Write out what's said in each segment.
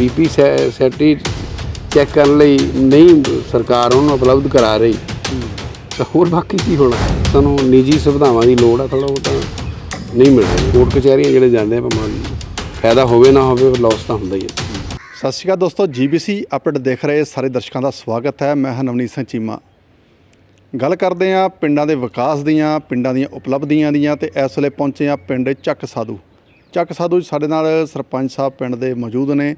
BP Shetty check ਕਰਨ ਲਈ ਨਹੀਂ ਸਰਕਾਰ ਉਹਨੂੰ ਉਪਲਬਧ ਕਰਾ ਰਹੀ। ਤਾਂ ਹੋਰ ਬਾਕੀ ਕੀ ਹੋਣਾ? ਸਾਨੂੰ ਨਿੱਜੀ ਸੁਵਿਧਾਵਾਂ ਦੀ ਲੋੜ ਆ ਥੋੜਾ ਉਹ ਤਾਂ ਨਹੀਂ ਮਿਲ ਰਹੀ। ਕੋਰਟ ਕਚਹਿਰੀਆਂ ਜਿਹੜੇ ਜਾਂਦੇ ਆ ਭਾਵੇਂ ਫਾਇਦਾ ਹੋਵੇ ਨਾ ਹੋਵੇ ਲਾਸ ਤਾਂ ਹੁੰਦਾ ਹੀ ਹੈ। ਸਤਿ ਸ਼੍ਰੀ ਅਕਾਲ ਦੋਸਤੋ ਜੀਬੀਸੀ ਅਪਡੇਟ ਦੇਖ ਰਹੇ ਸਾਰੇ ਦਰਸ਼ਕਾਂ ਦਾ ਸਵਾਗਤ ਹੈ। ਮੈਂ ਹਾਂ ਨਵਨੀਤ ਸਿੰਘ ਚੀਮਾ। ਗੱਲ ਕਰਦੇ ਹਾਂ ਪਿੰਡਾਂ ਦੇ ਵਿਕਾਸ ਦੀਆਂ, ਪਿੰਡਾਂ ਦੀਆਂ ਉਪਲਬਧੀਆਂ ਦੀਆਂ ਤੇ ਇਸ ਵੇਲੇ ਪਹੁੰਚੇ ਹਾਂ ਪਿੰਡ ਚੱਕ ਸਾਧੂ। ਚੱਕ ਸਾਧੂ ਸਾਡੇ ਨਾਲ ਸਰਪੰਚ ਸਾਹਿਬ ਪਿੰਡ ਦੇ ਮੌਜੂਦ ਨੇ।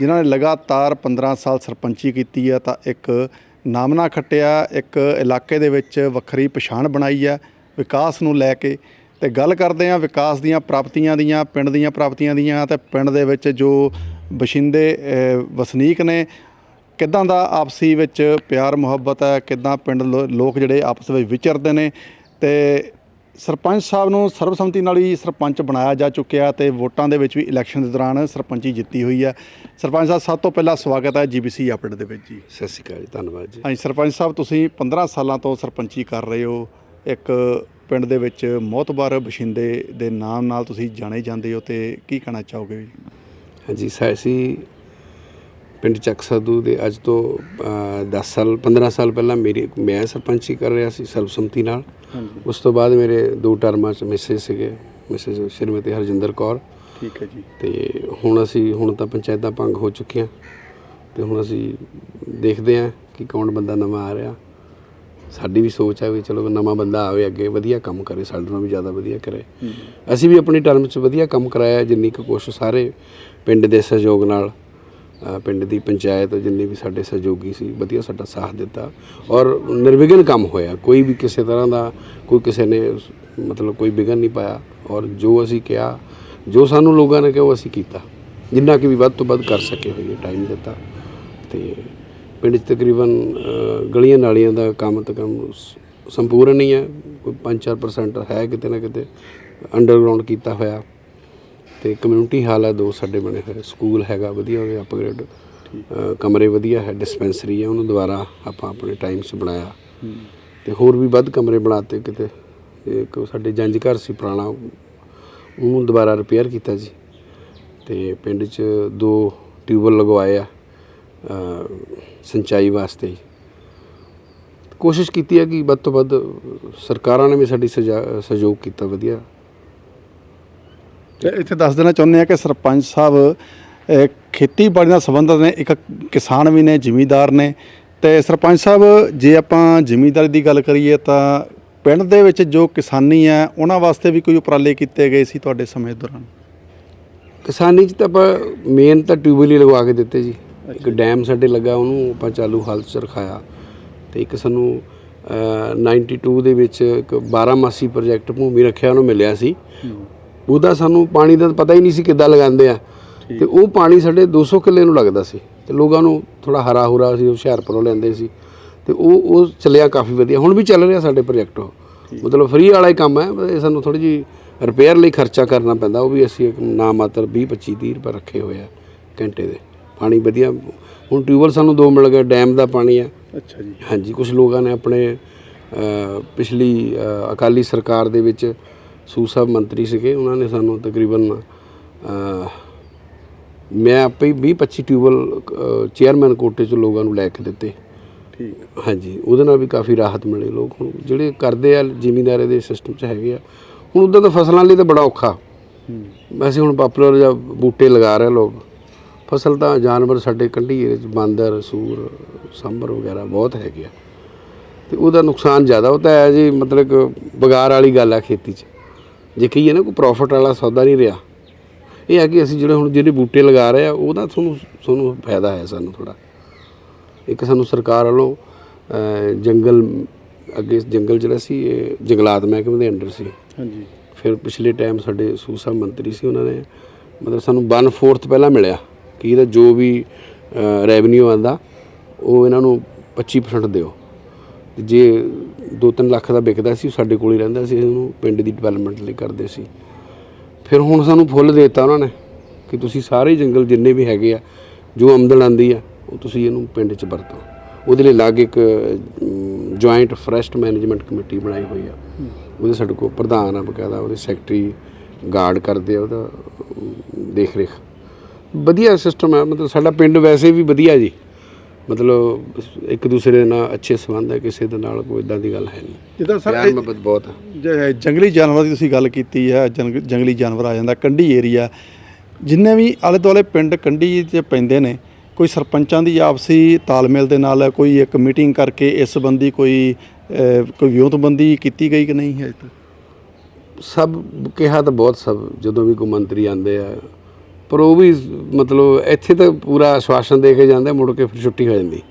ਜਿਨ੍ਹਾਂ ਨੇ ਲਗਾਤਾਰ 15 ਸਾਲ ਸਰਪੰਚੀ ਕੀਤੀ ਹੈ, ਤਾਂ ਇੱਕ ਨਾਮਨਾ ਖੱਟਿਆ, ਇੱਕ ਇਲਾਕੇ ਦੇ ਵਿੱਚ ਵੱਖਰੀ ਪਛਾਣ ਬਣਾਈ ਹੈ, ਵਿਕਾਸ ਨੂੰ ਲੈ ਕੇ। ਤੇ ਗੱਲ ਕਰਦੇ ਹਾਂ ਵਿਕਾਸ ਦੀਆਂ ਪ੍ਰਾਪਤੀਆਂ ਦੀਆਂ, ਪਿੰਡ ਦੀਆਂ ਪ੍ਰਾਪਤੀਆਂ ਦੀਆਂ ਤੇ ਪਿੰਡ ਦੇ ਵਿੱਚ ਜੋ ਵਸਿੰਦੇ ਵਸਨੀਕ ਨੇ, ਕਿੱਦਾਂ ਦਾ ਆਪਸੀ ਵਿੱਚ ਪਿਆਰ ਮੁਹੱਬਤ ਹੈ, ਕਿੱਦਾਂ ਪਿੰਡ ਲੋ- ਲੋਕ ਜਿਹੜੇ ਆਪਸ ਵਿੱਚ ਵਿਚਰਦੇ ਨੇ। ਤੇ ਸਰਪੰਚ ਸਾਹਿਬ ਨੂੰ ਸਰਬਸੰਮਤੀ ਨਾਲ ਹੀ ਸਰਪੰਚ ਬਣਾਇਆ ਜਾ ਚੁੱਕਿਆ ਤੇ ਵੋਟਾਂ ਦੇ ਵਿੱਚ ਵੀ ਇਲੈਕਸ਼ਨ ਦੇ ਦੌਰਾਨ ਸਰਪੰਚੀ ਜਿੱਤੀ ਹੋਈ ਹੈ। ਸਰਪੰਚ ਸਾਹਿਬ ਸਭ ਤੋਂ ਪਹਿਲਾਂ ਸਵਾਗਤ ਹੈ ਜੀਬੀਸੀ ਅਪਡੇਟ ਦੇ ਵਿੱਚ ਜੀ। ਸਤਿ ਸ਼੍ਰੀ ਅਕਾਲ ਜੀ ਧੰਨਵਾਦ ਜੀ। ਹਾਂਜੀ ਸਰਪੰਚ ਸਾਹਿਬ ਤੁਸੀਂ 15 ਸਾਲਾਂ ਤੋਂ ਸਰਪੰਚੀ ਕਰ ਰਹੇ ਹੋ। ਇੱਕ ਪਿੰਡ ਦੇ ਵਿੱਚ ਮੋਤਬਰ ਬਸ਼ਿੰਦੇ ਦੇ ਨਾਮ ਨਾਲ ਤੁਸੀਂ ਜਾਣੇ ਜਾਂਦੇ ਹੋ ਤੇ ਕੀ ਕਹਿਣਾ ਚਾਹੋਗੇ ਜੀ? ਹਾਂਜੀ ਅਸੀਂ ਪਿੰਡ ਚੱਕ ਸਾਧੂ ਦੇ ਅੱਜ ਤੋਂ ਅ, 10 ਸਾਲ 15 ਸਾਲ ਪਹਿਲਾਂ ਮੇਰੀ ਮੈਂ ਸਰਪੰਚੀ ਕਰ ਰਿਹਾ ਸੀ ਸਰਬਸੰਮਤੀ ਨਾਲ। ਉਸ ਤੋਂ ਬਾਅਦ ਮੇਰੇ ਦੋ ਟਰਮਾਂ ਚ ਮਿਸਿਸ ਸੀਗੇ ਮਿਸਿਸ ਸ਼੍ਰੀਮਤੀ ਹਰਜਿੰਦਰ ਕੌਰ। ਠੀਕ ਹੈ ਜੀ। ਤੇ ਹੁਣ ਅਸੀਂ ਹੁਣ ਤਾਂ ਪੰਚਾਇਤਾਂ ਭੰਗ ਹੋ ਚੁੱਕੀਆਂ। ਤੇ ਹੁਣ ਅਸੀਂ ਦੇਖਦੇ ਹਾਂ ਕਿ ਕੌਣ ਬੰਦਾ ਨਵਾਂ ਆ ਰਿਹਾ। ਸਾਡੀ ਵੀ ਸੋਚ ਹੈ ਵੀ ਚਲੋ ਨਵਾਂ ਬੰਦਾ ਆਵੇ ਅੱਗੇ ਵਧੀਆ ਕੰਮ ਕਰੇ ਸਾਡੇ ਨਾਲੋਂ ਵੀ ਜ਼ਿਆਦਾ ਵਧੀਆ ਕਰੇ। ਅਸੀਂ ਵੀ ਆਪਣੀ ਟਰਮ 'ਚ ਵਧੀਆ ਕੰਮ ਕਰਾਇਆ ਜਿੰਨੀ ਕੁ ਕੋਸ਼ਿਸ਼ ਸਾਰੇ ਪਿੰਡ ਦੇ ਸਹਿਯੋਗ ਨਾਲ। ਪਿੰਡ ਦੀ ਪੰਚਾਇਤ ਜਿੰਨੇ ਵੀ ਸਾਡੇ ਸਹਿਯੋਗੀ ਸੀ, ਵਧੀਆ ਸਾਡਾ ਸਾਥ ਦਿੱਤਾ ਔਰ ਨਿਰਵਿਘਨ ਕੰਮ ਹੋਇਆ। ਕੋਈ ਵੀ ਕਿਸੇ ਤਰ੍ਹਾਂ ਦਾ, ਕੋਈ ਕਿਸੇ ਨੇ ਮਤਲਬ ਕੋਈ ਵਿਘਨ ਨਹੀਂ ਪਾਇਆ ਔਰ ਜੋ ਅਸੀਂ ਕਿਹਾ, ਜੋ ਸਾਨੂੰ ਲੋਕਾਂ ਨੇ ਕਿਹਾ, ਉਹ ਅਸੀਂ ਕੀਤਾ। ਜਿੰਨਾ ਕਿ ਵੀ ਵੱਧ ਤੋਂ ਵੱਧ ਕਰ ਸਕੇ ਹੋਈਏ ਟਾਈਮ ਦਿੱਤਾ। ਤੇ ਪਿੰਡ 'ਚ ਤਕਰੀਬਨ ਗਲੀਆਂ ਨਾਲੀਆਂ ਦਾ ਕੰਮ ਤਕਮ ਸੰਪੂਰਨ ਨਹੀਂ ਹੈ। ਕੋਈ 5-4% ਹੈ ਕਿਤੇ ਨਾ ਕਿਤੇ ਅੰਡਰਗਰਾਉਂਡ ਕੀਤਾ ਹੋਇਆ। ਤੇ ਕਮਿਊਨਿਟੀ ਹਾਲ ਹੈ ਦੋ ਸਾਡੇ ਬਣੇ ਹੋਏ। ਸਕੂਲ ਹੈਗਾ ਵਧੀਆ ਉਹਦੇ ਅਪਗ੍ਰੇਡ ਕਮਰੇ ਵਧੀਆ ਹੈ ਡਿਸਪੈਂਸਰੀ ਹੈ ਉਹਨੂੰ ਦੁਬਾਰਾ ਆਪਾਂ ਆਪਣੇ ਟਾਈਮ 'ਚ ਬਣਾਇਆ। ਤੇ ਹੋਰ ਵੀ ਵੱਧ ਕਮਰੇ ਬਣਾਤੇ ਕਿਤੇ। ਇੱਕ ਸਾਡੇ ਜੰਜ ਘਰ ਸੀ ਪੁਰਾਣਾ ਉਹਨੂੰ ਦੁਬਾਰਾ ਰਿਪੇਅਰ ਕੀਤਾ ਜੀ। ਤੇ ਪਿੰਡ 'ਚ ਦੋ ਟਿਊਬਲ ਲਗਵਾਏ ਆ ਸਿੰਚਾਈ ਵਾਸਤੇ। ਕੋਸ਼ਿਸ਼ ਕੀਤੀ ਹੈ ਕਿ ਵੱਧ ਤੋਂ ਵੱਧ ਸਰਕਾਰਾਂ ਨੇ ਵੀ ਸਾਡੀ ਸਹਿਯੋਗ ਕੀਤਾ ਵਧੀਆ। ਤੇ ਇੱਥੇ ਦੱਸ ਦੇਣਾ ਚਾਹੁੰਦੇ ਆ ਕਿ ਸਰਪੰਚ ਸਾਹਿਬ ਅਹ, ਖੇਤੀਬਾੜੀ ਨਾਲ ਸੰਬੰਧਿਤ ਨੇ ਇੱਕ ਕਿਸਾਨ ਵੀ ਨੇ ਜ਼ਿਮੀਂਦਾਰ ਨੇ। ਤੇ ਸਰਪੰਚ ਸਾਹਿਬ ਜੇ ਆਪਾਂ ਜ਼ਿਮੀਂਦਾਰੀ ਦੀ ਗੱਲ ਕਰੀਏ ਤਾਂ ਪਿੰਡ ਦੇ ਵਿੱਚ ਜੋ ਕਿਸਾਨੀ ਹੈ ਉਹਨਾਂ ਵਾਸਤੇ ਵੀ ਕੋਈ ਉਪਰਾਲੇ ਕੀਤੇ ਗਏ ਸੀ ਤੁਹਾਡੇ ਸਮੇਂ ਦੌਰਾਨ? ਕਿਸਾਨੀ 'ਚ ਤਾਂ ਆਪਾਂ ਮੇਨ ਤਾਂ ਟਿਊਬਲ ਹੀ ਲਗਵਾ ਕੇ ਦਿੱਤੇ ਜੀ। ਇੱਕ ਡੈਮ ਸਾਡੇ ਲੱਗਾ ਉਹਨੂੰ ਆਪਾਂ ਚਾਲੂ ਹਾਲਤ 'ਚ ਰਖਾਇਆ। ਤੇ ਇੱਕ ਸਾਨੂੰ ਅ, 92 ਦੇ ਵਿੱਚ ਇੱਕ 12 ਮਾਸੀ ਪ੍ਰੋਜੈਕਟ ਭੂਮੀ ਰੱਖਿਆ ਉਹਨੂੰ ਮਿਲਿਆ ਸੀ। ਉਹਦਾ ਸਾਨੂੰ ਪਾਣੀ ਦਾ ਪਤਾ ਹੀ ਨਹੀਂ ਸੀ ਕਿੱਦਾਂ ਲਗਾਉਂਦੇ ਆ। ਤੇ ਉਹ ਪਾਣੀ ਸਾਡੇ 200 ਕਿੱਲੇ ਨੂੰ ਲੱਗਦਾ ਸੀ ਤੇ ਲੋਕਾਂ ਨੂੰ ਥੋੜਾ ਹਰਾ ਹੁਰਾ ਸੀ ਹੁਸ਼ਿਆਰਪੁਰੋਂ ਲੈਂਦੇ ਸੀ। ਤੇ ਉਹ ਉਹ ਚੱਲਿਆ ਕਾਫੀ ਵਧੀਆ। ਹੁਣ ਵੀ ਚੱਲ ਰਿਹਾ ਸਾਡੇ ਪ੍ਰੋਜੈਕਟ ਉਹ। ਮਤਲਬ ਫ੍ਰੀ ਵਾਲਾ ਹੀ ਕੰਮ ਹੈ ਇਹ ਸਾਨੂੰ ਥੋੜੀ ਜੀ ਰਿਪੇਅਰ ਲਈ ਖਰਚਾ ਕਰਨਾ ਪੈਂਦਾ। ਉਹ ਵੀ ਅਸੀਂ ਇੱਕ ਨਾ ਮਾਤਰ 20 25 30 ਰੁਪਏ ਰੱਖੇ ਹੋਏ ਆ ਘੰਟੇ ਦੇ। ਪਾਣੀ ਵਧੀਆ। ਹੁਣ ਟਿਊਬਲ ਸਾਨੂੰ ਦੋ ਮਿਲ ਗਏ ਡੈਮ ਦਾ ਪਾਣੀ ਆ। ਅੱਛਾ ਜੀ। ਹਾਂਜੀ ਕੁਝ ਲੋਕਾਂ ਨੇ ਆਪਣੇ ਪਿਛਲੀ ਅਕਾਲੀ ਸਰਕਾਰ ਦੇ ਵਿੱਚ ਸੂ ਸਾਹਿਬ ਮੰਤਰੀ ਸੀਗੇ ਉਹਨਾਂ ਨੇ ਸਾਨੂੰ ਤਕਰੀਬਨ ਮੈਂ ਆਪੇ ਹੀ 20 25 ਟਿਊਬਲ ਚੇਅਰਮੈਨ ਕੋਟੇ ਚ ਲੋਕਾਂ ਨੂੰ ਲੈ ਕੇ ਦਿੱਤੇ। ਠੀਕ ਹਾਂਜੀ ਉਹਦੇ ਨਾਲ ਵੀ ਕਾਫੀ ਰਾਹਤ ਮਿਲੀ ਲੋਕ ਹੁਣ ਜਿਹੜੇ ਕਰਦੇ ਆ ਜ਼ਿਮੀਂਦਾਰੇ ਦੇ ਸਿਸਟਮ ਚ ਹੈਗੇ ਆ ਹੁਣ ਉਦਾਂ ਤਾਂ ਫਸਲਾਂ ਲਈ ਤਾਂ ਬੜਾ ਔਖਾ। ਵੈਸੇ ਹੁਣ ਪਾਪੂਲਰ ਜਾਂ ਬੂਟੇ ਲਗਾ ਰਹੇ ਲੋਕ। ਫਸਲ ਤਾਂ ਜਾਨਵਰ ਸਾਡੇ ਕੰਢੀ ਏਰੀਏ 'ਚ ਬਾਂਦਰ ਸੂਰ ਸਾਂਭਰ ਵਗੈਰਾ ਬਹੁਤ ਹੈਗੇ ਆ। ਤੇ ਉਹਦਾ ਨੁਕਸਾਨ ਜ਼ਿਆਦਾ ਤਾਂ ਹੈ ਜੀ ਮਤਲਬ ਬਗਾਰ ਵਾਲੀ ਗੱਲ ਆ ਖੇਤੀ 'ਚ। ਜੇ ਕਹੀਏ ਨਾ ਕੋਈ ਪ੍ਰੋਫਿਟ ਵਾਲਾ ਸੌਦਾ ਨਹੀਂ ਰਿਹਾ ਇਹ ਹੈ ਕਿ ਅਸੀਂ ਜਿਹੜੇ ਹੁਣ ਜਿਹੜੇ ਬੂਟੇ ਲਗਾ ਰਹੇ ਆ ਉਹਦਾ ਤੁਹਾਨੂੰ ਤੁਹਾਨੂੰ ਫਾਇਦਾ ਹੈ ਸਾਨੂੰ ਥੋੜਾ ਇੱਕ ਸਾਨੂੰ ਸਰਕਾਰ ਵੱਲੋਂ ਜੰਗਲ ਅੱਗੇ ਜੰਗਲ ਜਿਹੜਾ ਸੀ ਇਹ ਜੰਗਲਾਤ ਮਹਿਕਮੇ ਦੇ ਅੰਡਰ ਸੀ। ਹਾਂਜੀ। ਫਿਰ ਪਿਛਲੇ ਟਾਈਮ ਸਾਡੇ ਸੂਸਾ ਮੰਤਰੀ ਸੀ ਉਹਨਾਂ ਨੇ ਮਤਲਬ ਸਾਨੂੰ 1/4 ਪਹਿਲਾਂ ਮਿਲਿਆ ਕਿ ਇਹਦਾ ਜੋ ਵੀ ਰੈਵਨਿਊ ਆਂਦਾ ਉਹ ਇਹਨਾਂ ਨੂੰ 25% ਦਿਓ। ਜੇ 2-3 ਲੱਖ ਦਾ ਵਿਕਦਾ ਸੀ ਸਾਡੇ ਕੋਲ ਹੀ ਰਹਿੰਦਾ ਸੀ ਇਹਨੂੰ ਪਿੰਡ ਦੀ ਡਿਵੈਲਪਮੈਂਟ ਲਈ ਕਰਦੇ ਸੀ। ਫਿਰ ਹੁਣ ਸਾਨੂੰ ਫੁੱਲ ਦੇਤਾ ਉਹਨਾਂ ਨੇ ਕਿ ਤੁਸੀਂ ਸਾਰੇ ਜੰਗਲ ਜਿੰਨੇ ਵੀ ਹੈਗੇ ਆ, ਜੋ ਆਮਦਨ ਆਂਦੀ ਆ, ਉਹ ਤੁਸੀਂ ਇਹਨੂੰ ਪਿੰਡ 'ਚ ਵਰਤੋ। ਉਹਦੇ ਲਈ ਅਲੱਗ ਇੱਕ ਜੁਆਇੰਟ ਫੋਰੈਸਟ ਮੈਨੇਜਮੈਂਟ ਕਮੇਟੀ ਬਣਾਈ ਹੋਈ ਆ। ਉਹਦੇ ਸਾਡੇ ਕੋਲ ਪ੍ਰਧਾਨ ਆ ਬਕਾਇਦਾ, ਉਹਦੇ ਸੈਕਟਰੀ ਗਾਰਡ ਕਰਦੇ ਆ ਉਹਦਾ ਦੇਖ ਰੇਖ ਵਧੀਆ ਸਿਸਟਮ ਹੈ ਮਤਲਬ ਸਾਡਾ ਪਿੰਡ ਵੈਸੇ ਵੀ ਵਧੀਆ ਜੀ। ਮਤਲਬ ਇੱਕ ਦੂਸਰੇ ਨਾਲ ਅੱਛੇ ਸੰਬੰਧ ਹੈ ਕਿਸੇ ਦੇ ਨਾਲ ਕੋਈ ਇਦਾਂ ਦੀ ਗੱਲ ਹੈ ਨਹੀਂ। ਜਿੱਦਾਂ ਸਰ ਪਿਆਰ ਮੁਹੱਬਤ ਬਹੁਤ ਹੈ। ਜ- ਜੰਗਲੀ ਜਾਨਵਰਾਂ ਦੀ ਤੁਸੀਂ ਗੱਲ ਕੀਤੀ ਹੈ ਜੰਗ- ਜੰਗਲੀ ਜਾਨਵਰ ਆ ਜਾਂਦਾ ਕੰਢੀ ਏਰੀਆ। ਜਿੰਨੇ ਵੀ ਆਲੇ ਦੁਆਲੇ ਪਿੰਡ ਕੰਢੀ 'ਚ ਪੈਂਦੇ ਨੇ ਕੋਈ ਸਰਪੰਚਾਂ ਦੀ ਆਪਸੀ ਤਾਲਮੇਲ ਦੇ ਨਾਲ ਕੋਈ ਇੱਕ ਮੀਟਿੰਗ ਕਰਕੇ ਇਸ ਸੰਬੰਧੀ ਕੋਈ ਅਹ, ਕੋਈ ਵਿਉਂਤਬੰਦੀ ਕੀਤੀ ਗਈ ਕਿ ਨਹੀਂ ਹੈ ਸਭ ਕਿਹਾ ਤਾਂ ਬਹੁਤ ਸਭ ਜਦੋਂ ਵੀ ਕੋਈ ਮੰਤਰੀ ਆਉਂਦੇ ਆ ਪਰ ਉਹ ਵੀ ਮਤਲਬ ਇੱਥੇ ਤਾਂ ਪੂਰਾ ਆਸ਼ਵਾਸਨ ਦੇ ਕੇ ਜਾਂਦੇ, ਮੁੜ ਕੇ ਫਿਰ ਛੁੱਟੀ ਹੋ ਜਾਂਦੀ।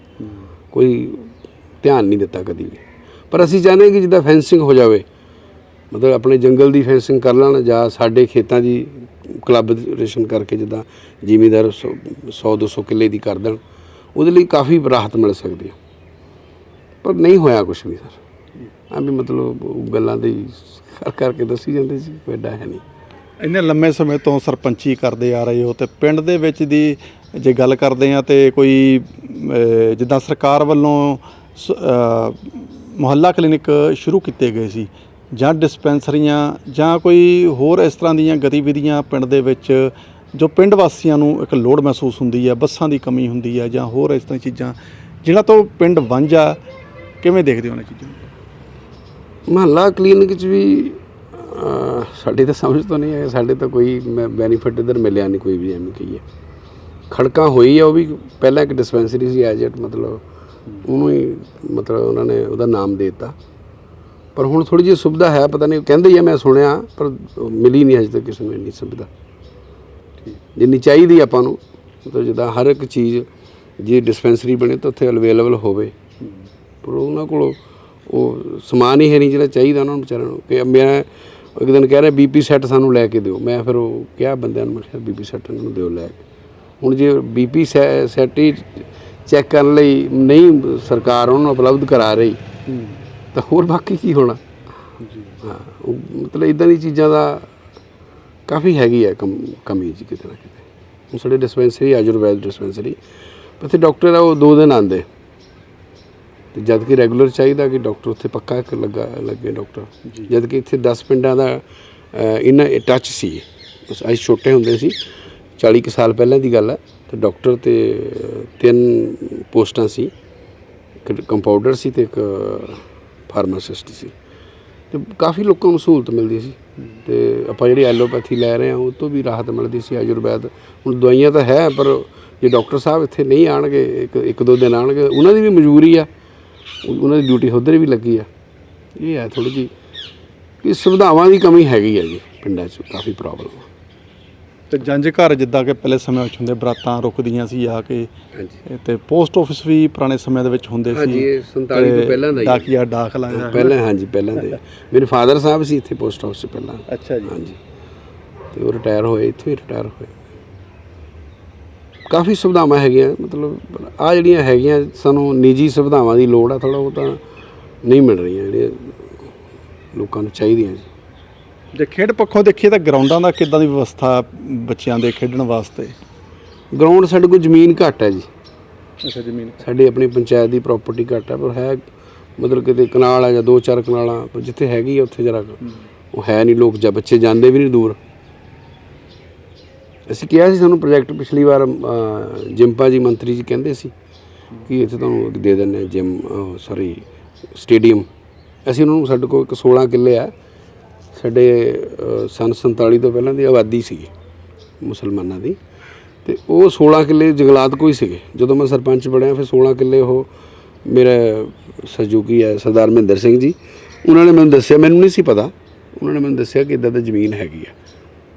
ਕੋਈ ਧਿਆਨ ਨਹੀਂ ਦਿੱਤਾ ਕਦੀ ਵੀ। ਪਰ ਅਸੀਂ ਚਾਹੁੰਦੇ ਕਿ ਜਿੱਦਾਂ ਫੈਂਸਿੰਗ ਹੋ ਜਾਵੇ, ਮਤਲਬ ਆਪਣੇ ਜੰਗਲ ਦੀ ਫੈਂਸਿੰਗ ਕਰ ਲੈਣ ਜਾਂ ਸਾਡੇ ਖੇਤਾਂ ਦੀ ਕੋਲੈਬੋਰੇਸ਼ਨ ਕਰਕੇ ਜਿੱਦਾਂ ਜ਼ਿਮੀਦਾਰ 100 200 ਕਿੱਲੇ ਦੀ ਕਰ ਦੇਣ, ਉਹਦੇ ਲਈ ਕਾਫੀ ਰਾਹਤ ਮਿਲ ਸਕਦੀ ਹੈ। ਪਰ ਨਹੀਂ ਹੋਇਆ ਕੁਝ ਵੀ ਸਰ। ਆ ਵੀ ਮਤਲਬ ਗੱਲਾਂ ਦੇ ਕਰ ਕਰਕੇ ਦੱਸੀ ਜਾਂਦੇ ਸੀ, ਕੋਈ ਏਡਾ ਹੈ ਨਹੀਂ। ਇੰਨੇ ਲੰਮੇ ਸਮੇਂ ਤੋਂ ਸਰਪੰਚੀ ਕਰਦੇ ਆ ਰਹੇ ਹੋ ਤੇ ਪਿੰਡ ਦੇ ਵਿੱਚ ਦੀ ਜੇ ਗੱਲ ਕਰਦੇ ਆ ਤੇ ਕੋਈ ਜਿੱਦਾਂ ਸਰਕਾਰ ਵੱਲੋਂ ਸ- ਮੁਹੱਲਾ ਕਲੀਨਿਕ ਸ਼ੁਰੂ ਕੀਤੇ ਗਏ ਸੀ ਜਾਂ ਡਿਸਪੈਂਸਰੀਆਂ ਜਾਂ ਕੋਈ ਹੋਰ ਇਸ ਤਰ੍ਹਾਂ ਦੀਆਂ ਗਤੀਵਿਧੀਆਂ ਪਿੰਡ ਦੇ ਵਿੱਚ ਜੋ ਪਿੰਡ ਵਾਸੀਆਂ ਨੂੰ ਇੱਕ ਲੋੜ ਮਹਿਸੂਸ ਹੁੰਦੀ ਹੈ ਬੱਸਾਂ ਦੀ ਕਮੀ ਹੁੰਦੀ ਹੈ ਜਾਂ ਹੋਰ ਇਸ ਤਰ੍ਹਾਂ ਚੀਜ਼ਾਂ, ਜਿਨ੍ਹਾਂ ਤੋਂ ਪਿੰਡ ਵਾਂਝਾ, ਕਿਵੇਂ ਦੇਖਦੇ ਹੋ ਉਹਨਾਂ ਚੀਜ਼ਾਂ ਨੂੰ? ਮਹੱਲਾ ਕਲੀਨਿਕ ਚ ਵੀ ਸਾਡੀ ਤਾਂ ਸਮਝ ਤੋਂ ਨਹੀਂ ਹੈ ਸਾਡੇ ਤਾਂ ਕੋਈ ਬੈਨੀਫਿਟ ਇਧਰ ਮਿਲਿਆ ਨਹੀਂ ਕੋਈ ਵੀ ਐਵੇਂ ਕਹੀਏ। ਖੜਕਾਂ ਹੋਈ ਆ ਉਹ ਵੀ ਪਹਿਲਾਂ ਇੱਕ ਡਿਸਪੈਂਸਰੀ ਸੀ ਐਜਟ ਮਤਲਬ ਉਹਨੂੰ ਹੀ ਮਤਲਬ ਉਹਨਾਂ ਨੇ ਉਹਦਾ ਨਾਮ ਦੇ ਦਿੱਤਾ। ਪਰ ਹੁਣ ਥੋੜੀ ਜਿਹੀ ਸੁਵਿਧਾ ਹੈ ਪਤਾ ਨਹੀਂ ਕਹਿੰਦੇ ਹੀ ਆ ਮੈਂ ਸੁਣਿਆ ਪਰ ਮਿਲੀ ਨਹੀਂ ਅਜੇ ਤੱਕ ਕਿਸੇ ਨੂੰ ਇੰਨੀ ਸੁਵਿਧਾ। ਜਿੰਨੀ ਚਾਹੀਦੀ ਆਪਾਂ ਨੂੰ ਮਤਲਬ ਜਿੱਦਾਂ ਹਰ ਇੱਕ ਚੀਜ਼ ਜੇ ਡਿਸਪੈਂਸਰੀ ਬਣੇ ਤਾਂ ਉੱਥੇ ਅਵੇਲੇਬਲ ਹੋਵੇ। ਪਰ ਉਹਨਾਂ ਕੋਲ ਉਹ ਸਮਾਨ ਹੀ ਹੈ ਨਹੀਂ ਜਿਹੜਾ ਚਾਹੀਦਾ ਉਹਨਾਂ ਨੂੰ ਵਿਚਾਰਿਆਂ ਨੂੰ। ਕਿ ਮੈਂ ਇੱਕ ਦਿਨ ਕਹਿ ਰਿਹਾ ਬੀਪੀ ਸੈੱਟ ਸਾਨੂੰ ਲੈ ਕੇ ਦਿਓ। ਮੈਂ ਫਿਰ ਉਹ ਕਿਹਾ ਬੰਦਿਆਂ ਨੂੰ ਮੈਂ ਕਿਹਾ ਬੀਪੀ ਸੈੱਟ ਇਹਨਾਂ ਨੂੰ ਦਿਓ ਲੈ ਕੇ। ਹੁਣ ਜੇ ਬੀਪੀ ਸੈੱਟ ਹੀ ਚੈੱਕ ਕਰਨ ਲਈ ਨਹੀਂ ਸਰਕਾਰ ਉਹਨਾਂ ਨੂੰ ਉਪਲਬਧ ਕਰਾ ਰਹੀ ਤਾਂ ਹੋਰ ਬਾਕੀ ਕੀ ਹੋਣਾ? ਹਾਂ ਮਤਲਬ ਇਦਾਂ ਦੀ ਚੀਜ਼ਾਂ ਦਾ ਕਾਫੀ ਹੈਗੀ ਹੈ ਕਮ ਜੀ ਕਿਤੇ ਨਾ ਕਿਤੇ। ਹੁਣ ਸਾਡੇ ਡਿਸਪੈਂਸਰੀ ਆਯੁਰਵੈਦ ਡਿਸਪੈਂਸਰੀ ਉੱਥੇ ਡਾਕਟਰ ਆ ਉਹ ਦੋ ਦਿਨ ਆਉਂਦੇ। ਤੇ ਜਦ ਕਿ ਰੈਗੂਲਰ ਚਾਹੀਦਾ ਕਿ ਡਾਕਟਰ ਉੱਥੇ ਪੱਕਾ ਇੱਕ ਲੱਗਾ ਲੱਗੇ ਡਾਕਟਰ। ਜਦ ਕਿ ਇੱਥੇ 10 ਪਿੰਡਾਂ ਦਾ ਇਹਨਾਂ ਟੱਚ ਸੀ। ਅਸੀਂ ਛੋਟੇ ਹੁੰਦੇ ਸੀ। 40 ਕੁ ਸਾਲ ਪਹਿਲਾਂ ਦੀ ਗੱਲ ਹੈ ਤੇ ਡਾਕਟਰ ਤੇ ਤਿੰਨ ਪੋਸਟਾਂ ਸੀ। ਇੱਕ ਕੰਪਾਊਂਡਰ ਸੀ ਤੇ ਇੱਕ ਫਾਰਮਾਸਿਸਟ ਸੀ। ਤੇ ਕਾਫੀ ਲੋਕਾਂ ਨੂੰ ਸਹੂਲਤ ਮਿਲਦੀ ਸੀ। ਤੇ ਆਪਾਂ ਜਿਹੜੀ ਐਲੋਪੈਥੀ ਲੈ ਰਹੇ ਹਾਂ ਉਹ ਤੋਂ ਵੀ ਰਾਹਤ ਮਿਲਦੀ ਸੀ। ਆਯੁਰਵੈਦ ਹੁਣ ਦਵਾਈਆਂ ਤਾਂ ਹੈ ਪਰ ਜੇ ਡਾਕਟਰ ਸਾਹਿਬ ਇੱਥੇ ਨਹੀਂ ਆਣਗੇ ਇੱਕ ਇੱਕ ਦੋ ਦਿਨ ਆਣਗੇ ਉਹਨਾਂ ਦੀ ਵੀ ਮਜਬੂਰੀ ਆ। ਉਹਨਾਂ ਦੀ ਡਿਊਟੀ ਉੱਧਰ ਵੀ ਲੱਗੀ ਆ। ਇਹ ਹੈ ਥੋੜੀ ਜੀ ਕਿ ਸੁਵਿਧਾਵਾਂ ਦੀ ਕਮੀ ਹੈਗੀ ਆ ਜੀ ਪਿੰਡਾਂ 'ਚ ਕਾਫੀ ਪ੍ਰੋਬਲਮ ਤੇ ਜੰਜ ਘਰ ਜਿੱਦਾਂ ਕਿ ਪਹਿਲੇ ਸਮੇਂ ਵਿੱਚ ਹੁੰਦੇ ਬਰਾਤਾਂ ਰੁਕਦੀਆਂ ਸੀ ਆ ਕੇ ਹਾਂਜੀ। ਤੇ ਪੋਸਟ ਆਫਿਸ ਵੀ ਪੁਰਾਣੇ ਸਮੇਂ ਦੇ ਵਿੱਚ ਹੁੰਦੇ ਸੀ। ਹਾਂਜੀ, ਇਹ 47 ਤੋਂ ਪਹਿਲਾਂ ਦਾ ਹੀ ਹੈ। ਡਾਕੀਆ ਹੈ ਪਹਿਲਾਂ ਹਾਂਜੀ ਪਹਿਲਾਂ ਦੇ। ਮੇਰੇ ਫਾਦਰ ਸਾਹਿਬ ਸੀ ਇੱਥੇ ਪੋਸਟ 'ਚ ਪਹਿਲਾਂ। ਅੱਛਾ ਜੀ। ਹਾਂਜੀ। ਤੇ ਉਹ ਰਿਟਾਇਰ ਹੋਏ ਇੱਥੇ ਹੀ ਰਿਟਾਇਰ ਹੋਏ। ਕਾਫੀ ਸੁਵਿਧਾਵਾਂ ਹੈਗੀਆਂ ਮਤਲਬ ਆ ਜਿਹੜੀਆਂ ਹੈਗੀਆਂ ਸਾਨੂੰ ਨਿੱਜੀ ਸੁਵਿਧਾਵਾਂ ਦੀ ਲੋੜ ਆ ਥੋੜਾ ਉਹ ਤਾਂ ਨਹੀਂ ਮਿਲ ਰਹੀਆਂ ਜਿਹੜੀਆਂ ਲੋਕਾਂ ਨੂੰ ਚਾਹੀਦੀਆਂ ਜੀ। ਜੇ ਖੇਡ ਪੱਖੋਂ ਦੇਖੀਏ ਤਾਂ ਗਰਾਊਂਡਾਂ ਦਾ ਕਿੱਦਾਂ ਦੀ ਵਿਵਸਥਾ ਬੱਚਿਆਂ ਦੇ ਖੇਡਣ ਵਾਸਤੇ? ਗਰਾਊਂਡ ਸਾਡੇ ਕੋਲ ਜ਼ਮੀਨ ਘੱਟ ਹੈ ਜੀ। ਅੱਛਾ ਜ਼ਮੀਨ ਸਾਡੀ ਆਪਣੀ ਪੰਚਾਇਤ ਦੀ ਪ੍ਰਾਪਰਟੀ ਘੱਟ ਹੈ ਪਰ ਹੈ ਮਤਲਬ ਕਿਤੇ ਕਨਾਲ ਹੈ ਜਾਂ ਦੋ ਚਾਰ ਕਨਾਲਾਂ ਪਰ ਜਿੱਥੇ ਹੈਗੀ ਆ ਉੱਥੇ ਜਰਾ ਉਹ ਹੈ ਨਹੀਂ ਲੋਕ ਜਾਂ ਬੱਚੇ ਜਾਂਦੇ ਵੀ ਨਹੀਂ ਦੂਰ। ਅਸੀਂ ਕਿਹਾ ਸੀ ਸਾਨੂੰ ਪ੍ਰੋਜੈਕਟ ਪਿਛਲੀ ਵਾਰ ਜਿੰਪਾ ਜੀ ਮੰਤਰੀ ਜੀ ਕਹਿੰਦੇ ਸੀ ਕਿ ਇੱਥੇ ਤੁਹਾਨੂੰ ਦੇ ਦਿੰਦੇ ਹਾਂ ਜਿਮ ਸੌਰੀ ਸਟੇਡੀਅਮ। ਅਸੀਂ ਉਹਨਾਂ ਨੂੰ ਸਾਡੇ ਕੋਲ ਇੱਕ 16 ਕਿੱਲੇ ਆ। ਸਾਡੇ ਅਹ, ਸੰਨ 47 ਤੋਂ ਪਹਿਲਾਂ ਦੀ ਆਬਾਦੀ ਸੀ ਮੁਸਲਮਾਨਾਂ ਦੀ। ਤੇ ਉਹ 16 ਕਿੱਲੇ ਜੰਗਲਾਤ ਕੋਈ ਸੀਗੇ। ਜਦੋਂ ਮੈਂ ਸਰਪੰਚ ਬਣਿਆ ਫਿਰ 16 ਕਿੱਲੇ ਉਹ ਮੇਰਾ ਸਹਿਯੋਗੀ ਹੈ ਸਰਦਾਰ ਮਹਿੰਦਰ ਸਿੰਘ ਜੀ ਉਹਨਾਂ ਨੇ ਮੈਨੂੰ ਦੱਸਿਆ ਮੈਨੂੰ ਨਹੀਂ ਸੀ ਪਤਾ। ਉਹਨਾਂ ਨੇ ਮੈਨੂੰ ਦੱਸਿਆ ਕਿ ਇਦਾਂ ਦੀ ਜ਼ਮੀਨ ਹੈਗੀ ਆ।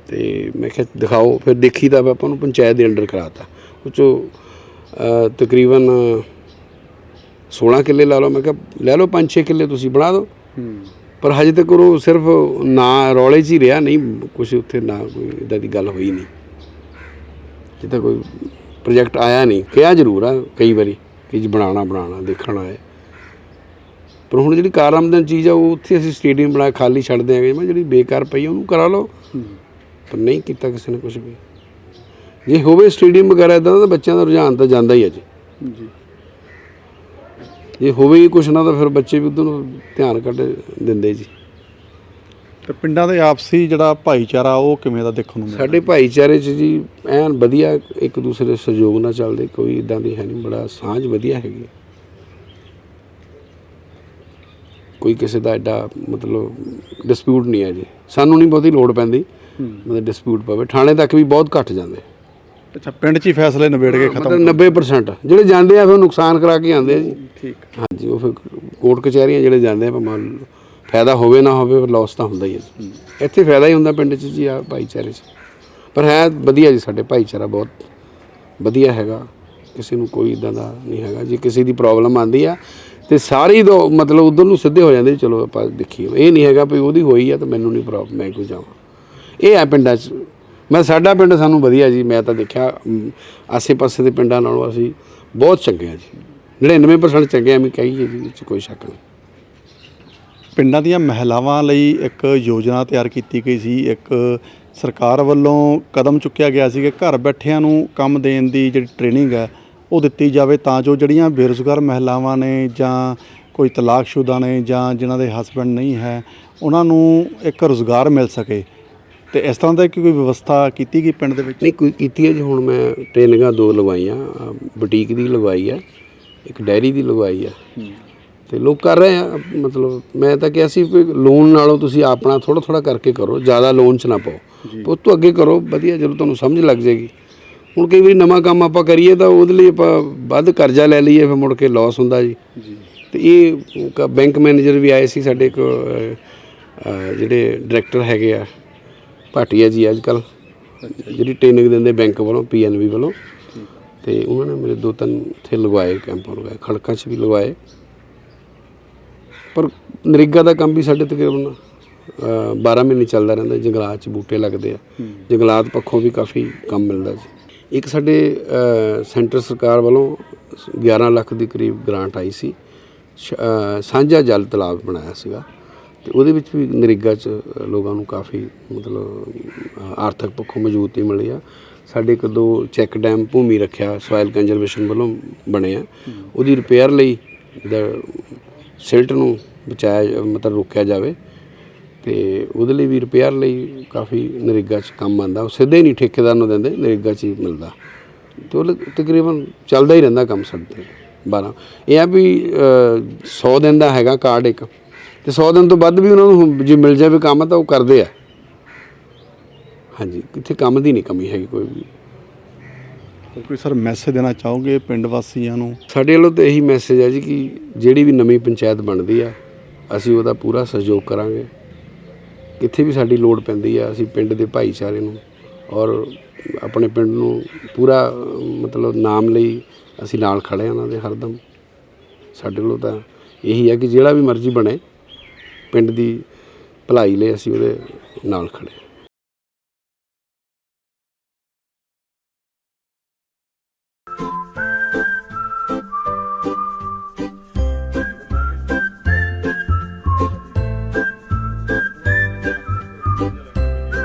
ਤੇ ਮੈਂ ਕਿਹਾ ਦਿਖਾਓ ਫਿਰ ਦੇਖੀ ਤਾਂ ਆਪਾਂ ਨੂੰ ਪੰਚਾਇਤ ਦੇ ਅੰਡਰ ਕਰਾਤਾ। ਉਹ 'ਚੋਂ ਤਕਰੀਬਨ 16 ਕਿੱਲੇ ਲਾ ਲਓ ਮੈਂ ਕਿਹਾ ਲੈ ਲਓ 5-6 ਕਿੱਲੇ ਤੁਸੀਂ ਬਣਾ ਦਿਓ। ਪਰ ਹਜੇ ਤੱਕ ਉਹ ਸਿਰਫ ਨਾ ਰੌਲੇ 'ਚ ਹੀ ਰਿਹਾ ਨਹੀਂ ਕੁਝ ਉੱਥੇ ਨਾ ਕੋਈ ਇਦਾਂ ਦੀ ਗੱਲ ਹੋਈ ਨਹੀਂ। ਜਿੱਦਾਂ ਕੋਈ ਪ੍ਰੋਜੈਕਟ ਆਇਆ ਨਹੀਂ ਕਿਹਾ ਜ਼ਰੂਰ ਆ ਕਈ ਵਾਰੀ ਕਿ ਜੀ ਬਣਾਉਣਾ ਬਣਾਉਣਾ ਦੇਖਣ ਆਏ। ਪਰ ਹੁਣ ਜਿਹੜੀ ਕਾਰ ਆਮਦਨ ਚੀਜ਼ ਆ ਉਹ ਉੱਥੇ ਅਸੀਂ ਸਟੇਡੀਅਮ ਬਣਾ ਖਾਲੀ ਛੱਡ ਦਿਆਂਗੇ। ਮੈਂ ਜਿਹੜੀ ਬੇਕਾਰ ਪਈ ਉਹਨੂੰ ਕਰਾ ਲਓ। ਪਰ ਨਹੀਂ ਕੀਤਾ ਕਿਸੇ ਨੇ ਕੁਝ ਵੀ। ਜੇ ਹੋਵੇ ਸਟੇਡੀਅਮ ਵਗੈਰਾ ਇਦਾਂ ਦਾ ਤਾਂ ਬੱਚਿਆਂ ਦਾ ਰੁਝਾਨ ਤਾਂ ਜਾਂਦਾ ਹੀ ਹੈ ਜੀ। ਜੀ। ਜੇ ਹੋਵੇ ਹੀ ਕੁਛ ਨਾ ਤਾਂ ਫਿਰ ਬੱਚੇ ਵੀ ਉਧਰ ਨੂੰ ਧਿਆਨ ਕੱਢ ਦਿੰਦੇ ਜੀ। ਤੇ ਪਿੰਡਾਂ ਦੇ ਆਪਸੀ ਜਿਹੜਾ ਭਾਈਚਾਰਾ ਉਹ ਕਿਵੇਂ ਦਾ ਦੇਖਣ ਨੂੰ ਮਿਲਦਾ? ਸਾਡੇ ਭਾਈਚਾਰੇ 'ਚ ਜੀ ਐਨ ਵਧੀਆ ਇੱਕ ਦੂਸਰੇ ਦੇ ਸਹਿਯੋਗ ਨਾਲ ਚੱਲਦੇ ਕੋਈ ਇਦਾਂ ਦੀ ਹੈ ਨਹੀਂ ਬੜਾ ਸਾਂਝ ਵਧੀਆ ਹੈਗੀ। ਕੋਈ ਕਿਸੇ ਦਾ ਐਡਾ ਮਤਲਬ ਡਿਸਪਿਊਟ ਨਹੀਂ ਹੈ ਜੀ। ਸਾਨੂੰ ਨਹੀਂ ਬਹੁਤੀ ਲੋੜ ਪੈਂਦੀ। ਮਤਲਬ ਡਿਸਪਿਊਟ ਪਵੇ ਥਾਣੇ ਤੱਕ ਵੀ ਬਹੁਤ ਘੱਟ ਜਾਂਦੇ। ਅੱਛਾ ਪਿੰਡ 'ਚ ਹੀ ਫੈਸਲੇ ਨਿਬੇੜ ਕੇ ਖਤਮ ਮਤਲਬ 90% ਜਿਹੜੇ ਜਾਂਦੇ ਆ ਫਿਰ ਨੁਕਸਾਨ ਕਰਾ ਕੇ ਆਉਂਦੇ ਆ ਜੀ। ਠੀਕ। ਹਾਂਜੀ ਉਹ ਫਿਰ ਕੋਰਟ ਕਚਹਿਰੀਆਂ ਜਿਹੜੇ ਜਾਂਦੇ ਆ ਭਾਵੇਂ ਫਾਇਦਾ ਹੋਵੇ ਨਾ ਹੋਵੇ ਲਾਸ ਤਾਂ ਹੁੰਦਾ ਹੀ ਹੈ। ਇੱਥੇ ਫਾਇਦਾ ਹੀ ਹੁੰਦਾ ਪਿੰਡ 'ਚ ਜੀ ਆ ਭਾਈਚਾਰੇ 'ਚ। ਪਰ ਹੈ ਵਧੀਆ ਜੀ ਸਾਡੇ ਭਾਈਚਾਰਾ ਬਹੁਤ ਵਧੀਆ ਹੈਗਾ। ਕਿਸੇ ਨੂੰ ਕੋਈ ਇਦਾਂ ਦਾ ਨਹੀਂ ਹੈਗਾ। ਜੇ ਕਿਸੇ ਦੀ ਪ੍ਰੋਬਲਮ ਆਂਦੀ ਆ ਤੇ ਸਾਰੇ ਦੋ ਮਤਲਬ ਉਧਰ ਨੂੰ ਸਿੱਧੇ ਹੋ ਜਾਂਦੇ ਚਲੋ ਆਪਾਂ ਦੇਖੀਏ। ਇਹ ਨਹੀਂ ਹੈਗਾ ਵੀ ਉਹਦੀ ਹੋਈ ਆ ਤਾਂ ਮੈਨੂੰ ਨਹੀਂ ਪ੍ਰੋਬਲਮ ਮੈਂ ਕਿਉਂ ਜਾਵਾਂ? ਇਹ ਆ ਪਿੰਡਾਂ 'ਚ। ਮੈਂ ਸਾਡਾ ਪਿੰਡ ਸਾਨੂੰ ਵਧੀਆ ਜੀ, ਮੈਂ ਤਾਂ ਦੇਖਿਆ ਆਸੇ-ਪਾਸੇ ਦੇ ਪਿੰਡਾਂ ਨਾਲੋਂ ਅਸੀਂ ਬਹੁਤ ਚੰਗੇ ਆ ਜੀ। 99% ਚੰਗੇ ਆ ਮੈਂ ਕਹੀਏ ਜੀ ਇਹ 'ਚ ਕੋਈ ਸ਼ੱਕ ਨਹੀਂ। ਪਿੰਡਾਂ ਦੀਆਂ ਮਹਿਲਾਵਾਂ ਲਈ ਇੱਕ ਯੋਜਨਾ ਤਿਆਰ ਕੀਤੀ ਗਈ ਸੀ। ਇੱਕ ਸਰਕਾਰ ਵੱਲੋਂ ਕਦਮ ਚੁੱਕਿਆ ਗਿਆ ਸੀ ਕਿ ਘਰ ਬੈਠਿਆਂ ਨੂੰ ਕੰਮ ਦੇਣ ਦੀ ਜਿਹੜੀ ਟ੍ਰੇਨਿੰਗ ਹੈ, ਉਹ ਦਿੱਤੀ ਜਾਵੇ ਤਾਂ ਜੋ ਜਿਹੜੀਆਂ ਬੇਰੁਜ਼ਗਾਰ ਮਹਿਲਾਵਾਂ ਨੇ ਜਾਂ ਕੋਈ ਤਲਾਕਸ਼ੁਦਾ ਨੇ ਜਾਂ ਜਿਨ੍ਹਾਂ ਦੇ ਹਸਬੰਡ ਨਹੀਂ ਹੈ, ਉਹਨਾਂ ਨੂੰ ਇੱਕ ਰੁਜ਼ਗਾਰ ਮਿਲ ਸਕੇ। ਤੇ ਇਸ ਤਰ੍ਹਾਂ ਦਾ ਕੀ ਕੋਈ ਵਿਵਸਥਾ ਕੀਤੀ ਗਈ ਪਿੰਡ ਦੇ ਵਿੱਚ? ਨਹੀਂ ਕੋਈ ਕੀਤੀ ਹੈ ਜੀ ਹੁਣ ਮੈਂ ਟ੍ਰੇਨਿੰਗਾਂ ਦੋ ਲਗਵਾਈਆਂ ਬੁਟੀਕ ਦੀ ਲਗਵਾਈ ਆ ਇੱਕ ਡੈਰੀ ਦੀ ਲਗਵਾਈ ਆ। ਤੇ ਲੋਕ ਕਰ ਰਹੇ ਆ ਮਤਲਬ ਮੈਂ ਤਾਂ ਕਿਹਾ ਸੀ ਵੀ ਲੋਨ ਨਾਲੋਂ ਤੁਸੀਂ ਆਪਣਾ ਥੋੜਾ ਥੋੜਾ ਕਰਕੇ ਕਰੋ ਜ਼ਿਆਦਾ ਲੋਨ 'ਚ ਨਾ ਪਾਓ। ਉਸ ਤੋਂ ਅੱਗੇ ਕਰੋ ਵਧੀਆ ਜਦੋਂ ਤੁਹਾਨੂੰ ਸਮਝ ਲੱਗ ਜਾਏਗੀ। ਹੁਣ ਕਈ ਵਾਰੀ ਨਵਾਂ ਕੰਮ ਆਪਾਂ ਕਰੀਏ ਤਾਂ ਉਹਦੇ ਲਈ ਆਪਾਂ ਵੱਧ ਕਰਜ਼ਾ ਲੈ ਲਈਏ ਫਿਰ ਮੁੜ ਕੇ ਲਾਸ ਹੁੰਦਾ ਜੀ। ਤੇ ਇਹ ਬੈਂਕ ਮੈਨੇਜਰ ਵੀ ਆਏ ਸੀ ਸਾਡੇ ਇੱਕ ਜਿਹੜੇ ਡਾਇਰੈਕਟਰ ਹੈਗੇ ਆ ਭਾਟੀਆ ਜੀ ਅੱਜ ਕੱਲ ਜਿਹੜੀ ਟ੍ਰੇਨਿੰਗ ਦਿੰਦੇ ਬੈਂਕ ਵੱਲੋਂ ਪੀਐਨਬੀ ਵੱਲੋਂ। ਤੇ ਉਹਨਾਂ ਨੇ ਮੇਰੇ ਦੋ ਤਿੰਨ ਇੱਥੇ ਲਗਵਾਏ ਕੈਂਪ ਲਗਵਾਏ ਖੜਕਾਂ 'ਚ ਵੀ ਲਗਵਾਏ। ਪਰ ਨਰੇਗਾ ਦਾ ਕੰਮ ਵੀ ਸਾਡੇ ਤਕਰੀਬਨ ਅਹ, 12 ਮਹੀਨੇ ਚੱਲਦਾ ਰਹਿੰਦਾ ਜੰਗਲਾਤ 'ਚ ਬੂਟੇ ਲੱਗਦੇ ਆ। ਜੰਗਲਾਤ ਪੱਖੋਂ ਵੀ ਕਾਫੀ ਕੰਮ ਮਿਲਦਾ ਜੀ। ਇੱਕ ਸਾਡੇ ਸੈਂਟਰ ਸਰਕਾਰ ਵੱਲੋਂ 11 ਲੱਖ ਦੇ ਕਰੀਬ ਗ੍ਰਾਂਟ ਆਈ ਸੀ। ਸ਼- ਸਾਂਝਾ ਜਲ ਤਲਾਬ ਬਣਾਇਆ ਸੀਗਾ। ਅਤੇ ਉਹਦੇ ਵਿੱਚ ਵੀ ਨਰੇਗਾ 'ਚ ਲੋਕਾਂ ਨੂੰ ਕਾਫੀ ਮਤਲਬ ਆਰਥਿਕ ਪੱਖੋਂ ਮਜ਼ਬੂਤੀ ਮਿਲੀ ਆ। ਸਾਡੇ ਇੱਕ ਦੋ ਚੈੱਕ ਡੈਮ ਭੂਮੀ ਰੱਖਿਆ, ਸੋਇਲ ਕੰਜ਼ਰਵੇਸ਼ਨ ਵੱਲੋਂ ਬਣੇ ਆ। ਉਹਦੀ ਰਿਪੇਅਰ ਲਈ ਇਹਦਾ ਸਿਲਟ ਨੂੰ ਬਚਾਇਆ ਮਤਲਬ ਰੋਕਿਆ ਜਾਵੇ ਤੇ ਉਹਦੇ ਲਈ ਵੀ ਰਿਪੇਅਰ ਲਈ ਕਾਫੀ ਨਰੇਗਾ 'ਚ ਕੰਮ ਆਂਦਾ ਉਹ ਸਿੱਧੇ ਨਹੀਂ ਠੇਕੇਦਾਰ ਨੂੰ ਦਿੰਦੇ, ਨਰੇਗਾ 'ਚ ਹੀ ਮਿਲਦਾ। ਤੇ ਉਹ ਤਕਰੀਬਨ ਚੱਲਦਾ ਹੀ ਰਹਿੰਦਾ ਕੰਮ ਸਾਡੇ ਤੇ 12 ਇਹ ਆ ਵੀ 100 ਦਿਨ ਦਾ ਹੈਗਾ ਕਾਰਡ ਇੱਕ। ਤੇ 100 ਦਿਨ ਤੋਂ ਵੱਧ ਵੀ ਉਹਨਾਂ ਨੂੰ ਜੇ ਮਿਲ ਜਾਵੇ ਕੰਮ ਤਾਂ ਉਹ ਕਰਦੇ ਆ। ਹਾਂਜੀ ਕਿੱਥੇ ਕੰਮ ਦੀ ਨਹੀਂ ਕਮੀ ਹੈਗੀ ਕੋਈ ਵੀ। ਕੋਈ ਸਰ ਮੈਸੇਜ ਦੇਣਾ ਚਾਹੋਗੇ ਪਿੰਡ ਵਾਸੀਆਂ ਨੂੰ? ਸਾਡੇ ਵੱਲੋਂ ਤਾਂ ਇਹੀ ਮੈਸੇਜ ਹੈ ਜੀ ਕਿ ਜਿਹੜੀ ਵੀ ਨਵੀਂ ਪੰਚਾਇਤ ਬਣਦੀ ਆ ਅਸੀਂ ਉਹਦਾ ਪੂਰਾ ਸਹਿਯੋਗ ਕਰਾਂਗੇ। ਕਿੱਥੇ ਵੀ ਸਾਡੀ ਲੋੜ ਪੈਂਦੀ ਆ ਅਸੀਂ ਪਿੰਡ ਦੇ ਭਾਈਚਾਰੇ ਨੂੰ ਔਰ ਆਪਣੇ ਪਿੰਡ ਨੂੰ ਪੂਰਾ ਮਤਲਬ ਨਾਮ ਲਈ ਅਸੀਂ ਨਾਲ ਖੜੇ ਹਾਂ ਉਹਨਾਂ ਦੇ ਹਰਦਮ। ਸਾਡੇ ਵੱਲੋਂ ਤਾਂ ਇਹੀ ਹੈ ਕਿ ਜਿਹੜਾ ਵੀ ਮਰਜ਼ੀ ਬਣੇ ਪਿੰਡ ਦੀ ਭਲਾਈ ਲਈ ਅਸੀਂ ਉਹਦੇ ਨਾਲ ਖੜ੍ਹੇ